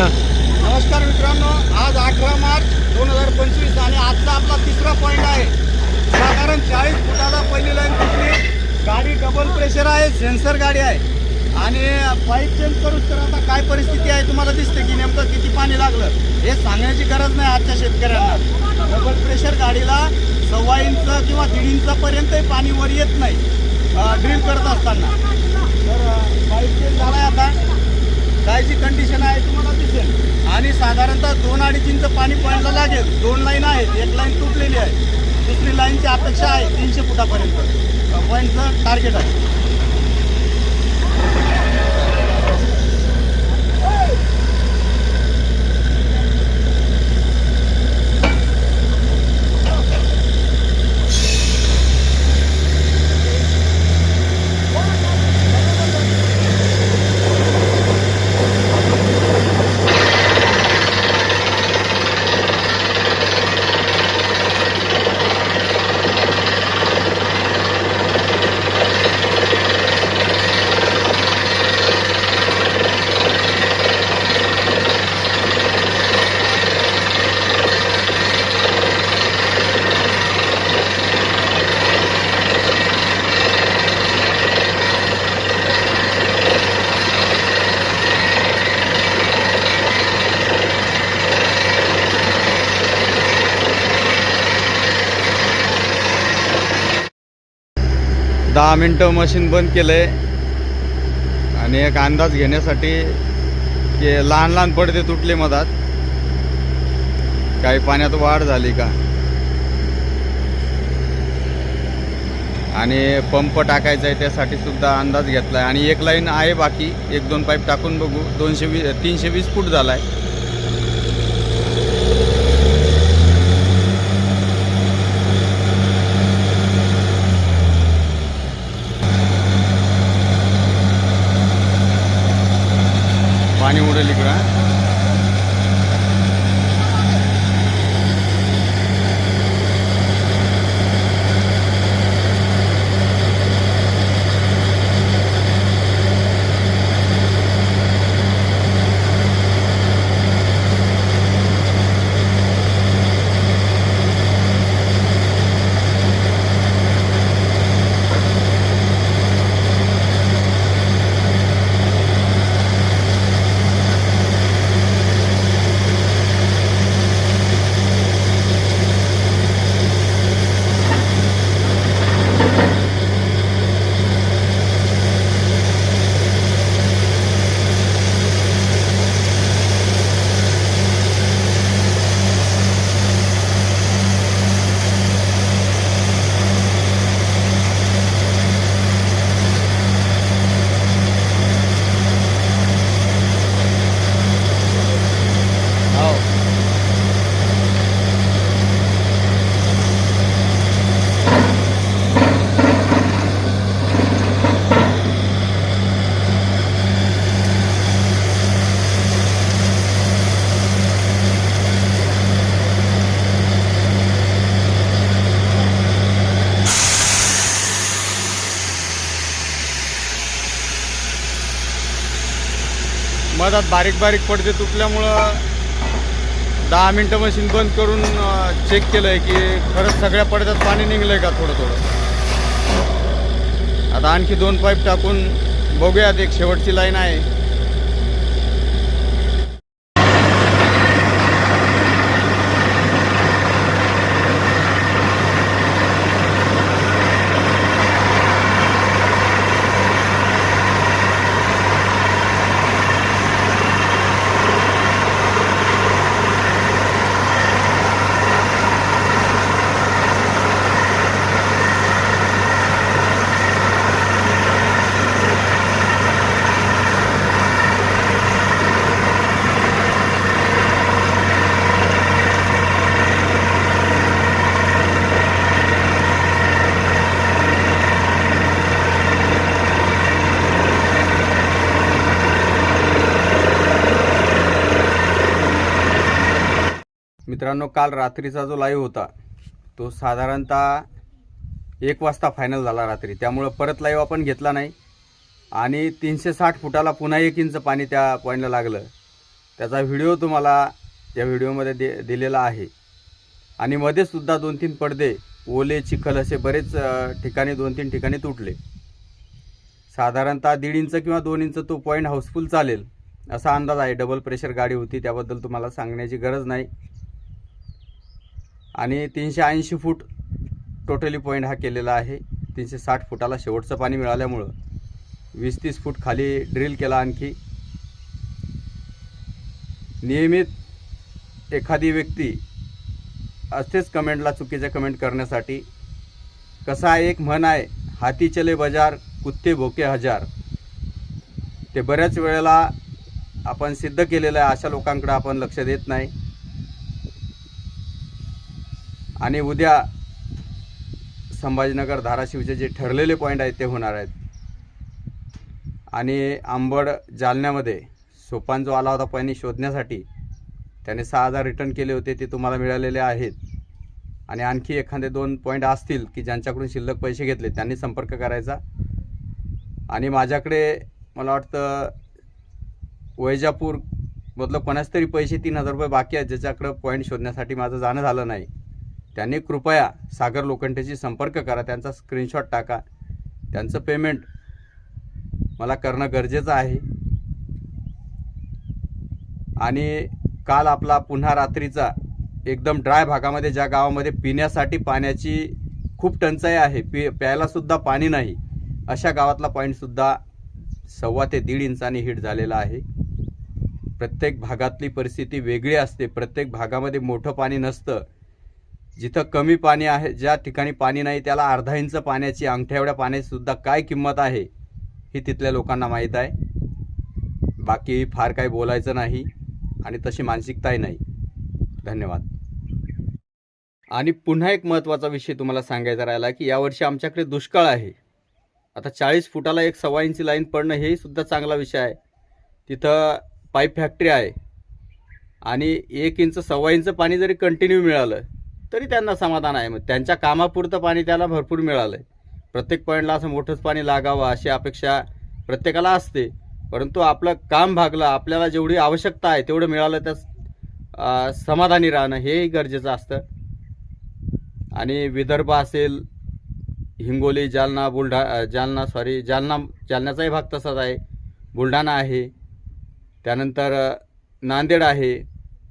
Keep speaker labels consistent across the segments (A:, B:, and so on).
A: नमस्कार. मित्रांनो आज अठरा मार्च दोन हजार पंचवीस आणि आजचा आपला तिसरा पॉईंट आहे. साधारण चाळीस फुटाला पहिली लाईन तुटली गाडी डबल प्रेशर आहे सेन्सर गाडी आहे. आणि पाईप चेंज करूच तर आता काय परिस्थिती आहे तुम्हाला दिसते की नेमकं किती पाणी लागलं? हे सांगण्याची गरज नाही आजच्या शेतकऱ्यांना. डबल प्रेशर गाडीला सव्वा इंच किंवा दीड इंचापर्यंतही पाणी वर येत नाही ड्रिल करत असताना. तर पाईप चेंज झाला आहे आता. काय जी कंडिशन आहे तुम्हाला दिसेल. आणि साधारणतः दोन अडीच इंच पाणी पॉईंटला लागेल. दोन लाईन आहेत. एक लाईन तुटलेली आहे. दुसरी लाईनची अपेक्षा आहे तीनशे फुटापर्यंत. पॉईंटचं टार्गेट आहे.
B: दहा मिनटं मशीन बंद केलं आहे आणि एक अंदाज घेण्यासाठी की लहान लहान पडदे तुटले मधात. काही पाण्यात वाढ झाली का? आणि पंप टाकायचा आहे त्यासाठी सुद्धा अंदाज घेतला आहे आणि एक लाईन आहे बाकी. एक दोन पाईप टाकून बघू. दोनशे वीस तीनशे वीस फूट झाला आहे मधात बारीक बारीक पडदे तुटल्यामुळं दहा मिनटं मशीन बंद करून चेक केलं आहे की खरंच सगळ्या पडद्यात पाणी निघलं आहे का थोडं थोडं आता आणखी दोन पाईप टाकून बघूयात एक शेवटची लाईन आहे. मित्रांनो काल रात्रीचा जो लाईव्ह होता तो साधारणतः एक वाजता फायनल झाला रात्री. त्यामुळं परत लाईव्ह आपण घेतला नाही. आणि तीनशे साठ फुटाला पुन्हा एक इंच पाणी त्या पॉईंटला लागलं. त्याचा व्हिडिओ तुम्हाला त्या व्हिडिओमध्ये दे दिलेला आहे. आणि मध्येसुद्धा दोन तीन पडदे ओले चिखल असे बरेच ठिकाणी दोन तीन ठिकाणी तुटले. साधारणतः दीड इंच किंवा दोन इंच तो पॉईंट हाऊसफुल चालेल असा अंदाज आहे. डबल प्रेशर गाडी होती त्याबद्दल तुम्हाला सांगण्याची गरज नाही. आणि तीनशे ऐंशी फूट टोटली पॉईंट हा केलेला आहे. तीनशे साठ फुटाला शेवटचं पाणी मिळाल्यामुळं वीस तीस फूट खाली ड्रिल केला आणखी. नियमित एखादी व्यक्ती असतेच कमेंटला चुकीचे कमेंट करण्यासाठी. कसा एक म्हण आहे हाती चले बाजार कुत्ते भोके हजार. ते बऱ्याच वेळेला आपण सिद्ध केलेलं आहे अशा लोकांकडे आपण लक्ष देत नाही. आणि उद्या संभाजीनगर धाराशिवचे जे ठरलेले पॉईंट आहेत ते होणार आहेत. आणि आंबड जालन्यामध्ये सोपान जो आला होता पाणी शोधण्यासाठी त्याने सहा हजार रिटर्न केले होते ते तुम्हाला मिळालेले आहेत. आणि आणखी एखादे दोन पॉईंट असतील की ज्यांच्याकडून शिल्लक पैसे घेतले त्यांनी संपर्क करायचा. आणि माझ्याकडे मला वाटतं वैजापूरमधलं कोणाच तरी पैसे तीन हजार रुपये बाकी आहेत ज्याच्याकडं पॉईंट शोधण्यासाठी माझं जाणं झालं नाही. त्यांनी कृपया सागर लोखंडेशी संपर्क करा त्यांचा स्क्रीनशॉट टाका. त्यांचं पेमेंट मला करणं गरजेचं आहे. आणि काल आपला पुन्हा रात्रीचा एकदम ड्राय भागामध्ये ज्या गावामध्ये पिण्यासाठी पाण्याची खूप टंचाई आहे पि प्यायलासुद्धा पाणी नाही अशा गावातला पॉईंटसुद्धा सव्वा ते दीड इंचाने हिट झालेला आहे. प्रत्येक भागातली परिस्थिती वेगळी असते प्रत्येक भागामध्ये मोठं पाणी नसतं. जिथं कमी पाणी आहे ज्या ठिकाणी पाणी नाही त्याला अर्धा इंच पाण्याची अंगठ्या एवढ्या पाण्याचीसुद्धा काय किंमत आहे ही तिथल्या लोकांना माहीत आहे. बाकी फार काही बोलायचं नाही आणि तशी मानसिकताही नाही. धन्यवाद. आणि पुन्हा एक महत्त्वाचा विषय तुम्हाला सांगायचा राहिला की यावर्षी आमच्याकडे दुष्काळ आहे. आता चाळीस फुटाला एक सव्वा इंची लाईन पडणं हेही सुद्धा चांगला विषय आहे. तिथं पाईप फॅक्टरी आहे. आणि एक इंच सव्वा इंच पाणी जरी कंटिन्यू मिळालं तरी त्यांना समाधान आहे. मग त्यांच्या कामापुरतं पाणी त्याला भरपूर मिळालं आहे प्रत्येक पॉईंटला असं मोठंच पाणी लागावं अशी अपेक्षा प्रत्येकाला असते. परंतु आपलं काम भागलं आपल्याला जेवढी आवश्यकता आहे तेवढं मिळालं त्या समाधानी राहणं हेही गरजेचं असतं. आणि विदर्भ असेल हिंगोली जालना बुलढा जालना सॉरी जालना जालन्याचाही भाग तसाच आहे. बुलढाणा आहे. त्यानंतर नांदेड आहे.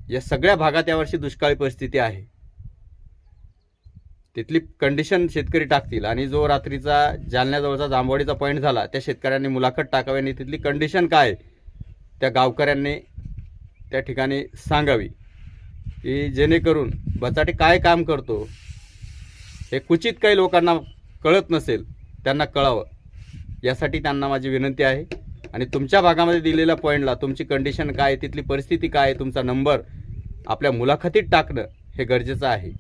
B: या सगळ्या भागात यावर्षी दुष्काळी परिस्थिती आहे. तिथली कंडिशन शेतकरी टाकतील. आणि जो रात्रीचा जालन्याजवळचा जांभवाडीचा पॉईंट झाला त्या शेतकऱ्यांनी मुलाखत टाकावी आणि तिथली कंडिशन काय त्या गावकऱ्यांनी त्या ठिकाणी सांगावी. की जेणेकरून बचाटे काय काम करतो हे क्वचित काही लोकांना कळत नसेल त्यांना कळावं. यासाठी त्यांना माझी विनंती आहे. आणि तुमच्या भागामध्ये दिलेल्या पॉईंटला तुमची कंडिशन काय आहे, तिथली परिस्थिती काय आहे तुमचा नंबर आपल्या मुलाखतीत टाकणं हे गरजेचं आहे.